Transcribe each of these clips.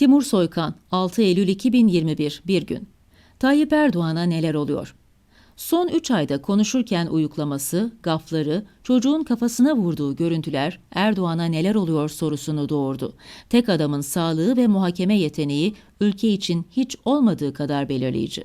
Timur Soykan, 6 Eylül 2021, bir gün. Tayyip Erdoğan'a neler oluyor? Son 3 ayda konuşurken uyuklaması, gafları, çocuğun kafasına vurduğu görüntüler Erdoğan'a neler oluyor sorusunu doğurdu. Tek adamın sağlığı ve muhakeme yeteneği ülke için hiç olmadığı kadar belirleyici.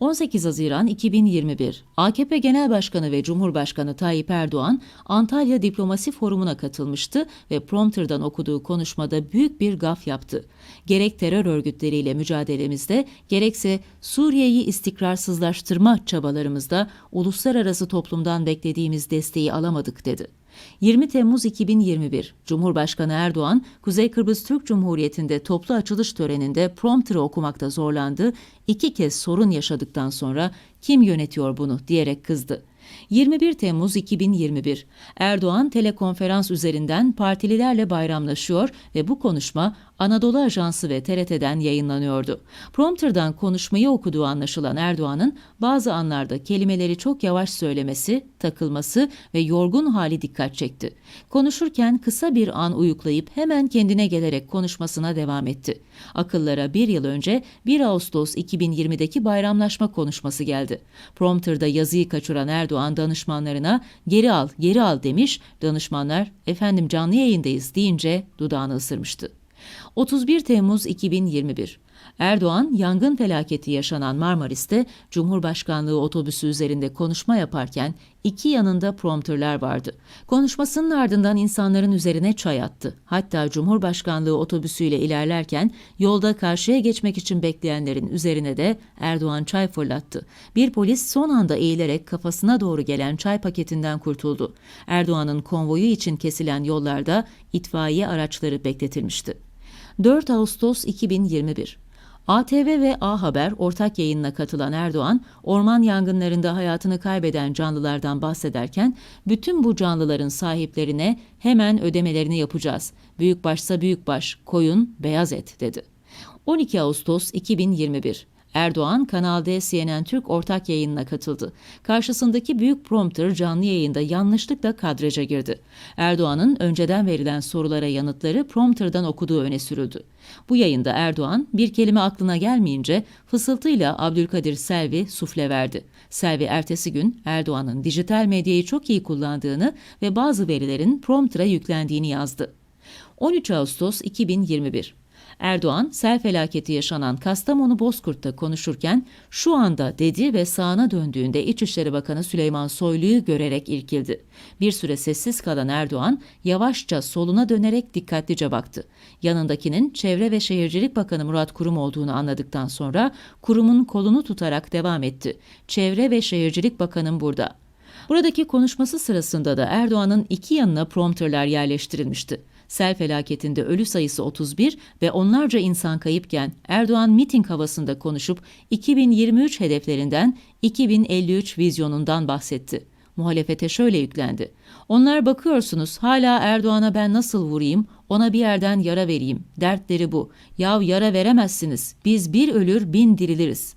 18 Haziran 2021 AKP Genel Başkanı ve Cumhurbaşkanı Tayyip Erdoğan Antalya Diplomasi Forumu'na katılmıştı ve prompterdan okuduğu konuşmada büyük bir gaf yaptı. Gerek terör örgütleriyle mücadelemizde gerekse Suriye'yi istikrarsızlaştırma çabalarımızda uluslararası toplumdan beklediğimiz desteği alamadık dedi. 20 Temmuz 2021 Cumhurbaşkanı Erdoğan, Kuzey Kıbrıs Türk Cumhuriyeti'nde toplu açılış töreninde prompter'ı okumakta zorlandı, iki kez sorun yaşadıktan sonra kim yönetiyor bunu diyerek kızdı. 21 Temmuz 2021 Erdoğan telekonferans üzerinden partililerle bayramlaşıyor ve bu konuşma Anadolu Ajansı ve TRT'den yayınlanıyordu. Prompter'dan konuşmayı okuduğu anlaşılan Erdoğan'ın bazı anlarda kelimeleri çok yavaş söylemesi, takılması ve yorgun hali dikkat çekti. Konuşurken kısa bir an uyuklayıp hemen kendine gelerek konuşmasına devam etti. Akıllara bir yıl önce 1 Ağustos 2020'deki bayramlaşma konuşması geldi. Prompter'da yazıyı kaçıran Erdoğan danışmanlarına geri al, geri al demiş, danışmanlar efendim canlı yayındayız deyince dudağını ısırmıştı. 31 Temmuz 2021 Erdoğan, yangın felaketi yaşanan Marmaris'te Cumhurbaşkanlığı otobüsü üzerinde konuşma yaparken iki yanında prompterler vardı. Konuşmasının ardından insanların üzerine çay attı. Hatta Cumhurbaşkanlığı otobüsüyle ilerlerken yolda karşıya geçmek için bekleyenlerin üzerine de Erdoğan çay fırlattı. Bir polis son anda eğilerek kafasına doğru gelen çay paketinden kurtuldu. Erdoğan'ın konvoyu için kesilen yollarda itfaiye araçları bekletilmişti. 4 Ağustos 2021 ATV ve A Haber ortak yayınına katılan Erdoğan, orman yangınlarında hayatını kaybeden canlılardan bahsederken, bütün bu canlıların sahiplerine hemen ödemelerini yapacağız. Büyükbaşsa büyükbaş, koyun, beyaz et dedi. 12 Ağustos 2021 Erdoğan, Kanal D CNN Türk ortak yayınına katıldı. Karşısındaki büyük prompter canlı yayında yanlışlıkla kadraja girdi. Erdoğan'ın önceden verilen sorulara yanıtları prompterdan okuduğu öne sürüldü. Bu yayında Erdoğan bir kelime aklına gelmeyince fısıltıyla Abdülkadir Selvi sufle verdi. Selvi ertesi gün Erdoğan'ın dijital medyayı çok iyi kullandığını ve bazı verilerin prompter'a yüklendiğini yazdı. 13 Ağustos 2021 Erdoğan, sel felaketi yaşanan Kastamonu Bozkurt'ta konuşurken şu anda dedi ve sağına döndüğünde İçişleri Bakanı Süleyman Soylu'yu görerek irkildi. Bir süre sessiz kalan Erdoğan yavaşça soluna dönerek dikkatlice baktı. Yanındakinin Çevre ve Şehircilik Bakanı Murat Kurum olduğunu anladıktan sonra kurumun kolunu tutarak devam etti. Çevre ve Şehircilik Bakanım burada. Buradaki konuşması sırasında da Erdoğan'ın iki yanına prompterler yerleştirilmişti. Sel felaketinde ölü sayısı 31 ve onlarca insan kayıpken Erdoğan miting havasında konuşup 2023 hedeflerinden 2053 vizyonundan bahsetti. Muhalefete şöyle yüklendi. Onlar bakıyorsunuz hala Erdoğan'a ben nasıl vurayım, ona bir yerden yara vereyim. Dertleri bu. Yav yara veremezsiniz. Biz bir ölür bin diriliriz.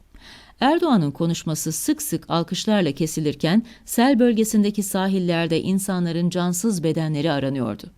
Erdoğan'ın konuşması sık sık alkışlarla kesilirken sel bölgesindeki sahillerde insanların cansız bedenleri aranıyordu.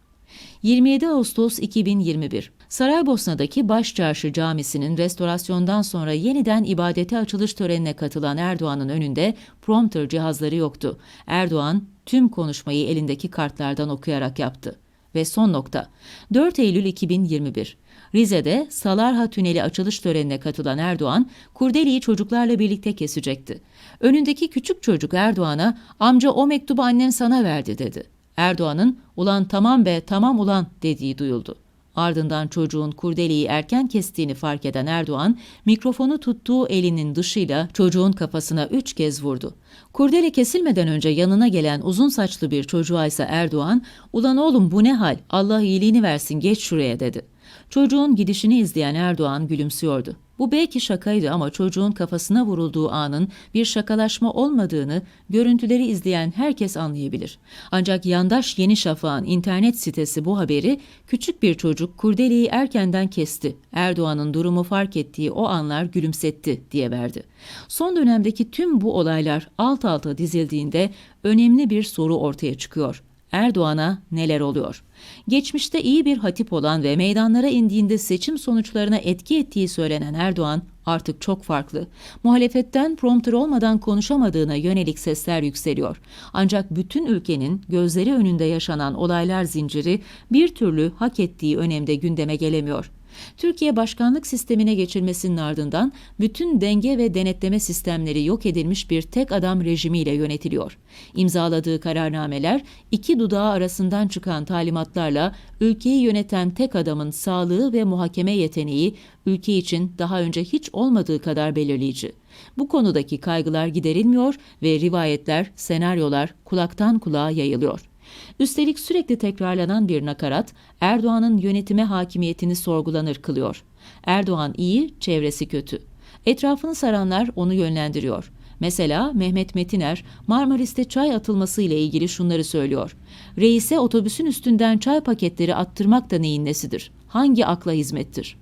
27 Ağustos 2021 Saraybosna'daki Başçarşı Camisi'nin restorasyondan sonra yeniden ibadete açılış törenine katılan Erdoğan'ın önünde prompter cihazları yoktu. Erdoğan tüm konuşmayı elindeki kartlardan okuyarak yaptı. Ve son nokta 4 Eylül 2021 Rize'de Salarha Tüneli açılış törenine katılan Erdoğan, kurdeliyi çocuklarla birlikte kesecekti. Önündeki küçük çocuk Erdoğan'a amca o mektubu annen sana verdi dedi. Erdoğan'ın ulan tamam be tamam ulan dediği duyuldu. Ardından çocuğun kurdeleyi erken kestiğini fark eden Erdoğan, mikrofonu tuttuğu elinin dışıyla çocuğun kafasına üç kez vurdu. Kurdele kesilmeden önce yanına gelen uzun saçlı bir çocuğa ise Erdoğan, ''Ulan oğlum bu ne hal, Allah iyiliğini versin geç şuraya.'' dedi. Çocuğun gidişini izleyen Erdoğan gülümsüyordu. Bu belki şakaydı ama çocuğun kafasına vurulduğu anın bir şakalaşma olmadığını görüntüleri izleyen herkes anlayabilir. Ancak yandaş Yeni Şafak'ın internet sitesi bu haberi küçük bir çocuk kurdeleyi erkenden kesti. Erdoğan'ın durumu fark ettiği o anlar gülümsetti diye verdi. Son dönemdeki tüm bu olaylar alt alta dizildiğinde önemli bir soru ortaya çıkıyor. Erdoğan'a neler oluyor? Geçmişte iyi bir hatip olan ve meydanlara indiğinde seçim sonuçlarına etki ettiği söylenen Erdoğan artık çok farklı. Muhalefetten prompter olmadan konuşamadığına yönelik sesler yükseliyor. Ancak bütün ülkenin gözleri önünde yaşanan olaylar zinciri bir türlü hak ettiği önemde gündeme gelemiyor. Türkiye başkanlık sistemine geçilmesinin ardından bütün denge ve denetleme sistemleri yok edilmiş bir tek adam rejimiyle yönetiliyor. İmzaladığı kararnameler iki dudağı arasından çıkan talimatlarla ülkeyi yöneten tek adamın sağlığı ve muhakeme yeteneği ülke için daha önce hiç olmadığı kadar belirleyici. Bu konudaki kaygılar giderilmiyor ve rivayetler, senaryolar kulaktan kulağa yayılıyor. Üstelik sürekli tekrarlanan bir nakarat Erdoğan'ın yönetime hakimiyetini sorgulanır kılıyor. Erdoğan iyi, çevresi kötü. Etrafını saranlar onu yönlendiriyor. Mesela Mehmet Metiner Marmaris'te çay atılması ile ilgili şunları söylüyor. Reise otobüsün üstünden çay paketleri attırmak da neyin nesidir? Hangi akla hizmettir?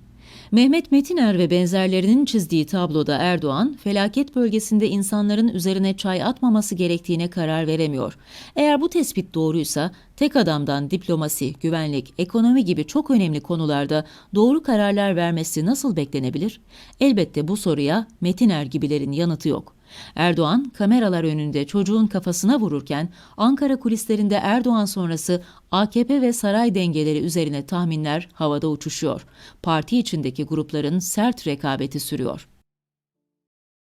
Mehmet Metiner ve benzerlerinin çizdiği tabloda Erdoğan, felaket bölgesinde insanların üzerine çay atmaması gerektiğine karar veremiyor. Eğer bu tespit doğruysa, tek adamdan diplomasi, güvenlik, ekonomi gibi çok önemli konularda doğru kararlar vermesi nasıl beklenebilir? Elbette bu soruya Metiner gibilerin yanıtı yok. Erdoğan kameralar önünde çocuğun kafasına vururken Ankara kulislerinde Erdoğan sonrası AKP ve saray dengeleri üzerine tahminler havada uçuşuyor. Parti içindeki grupların sert rekabeti sürüyor.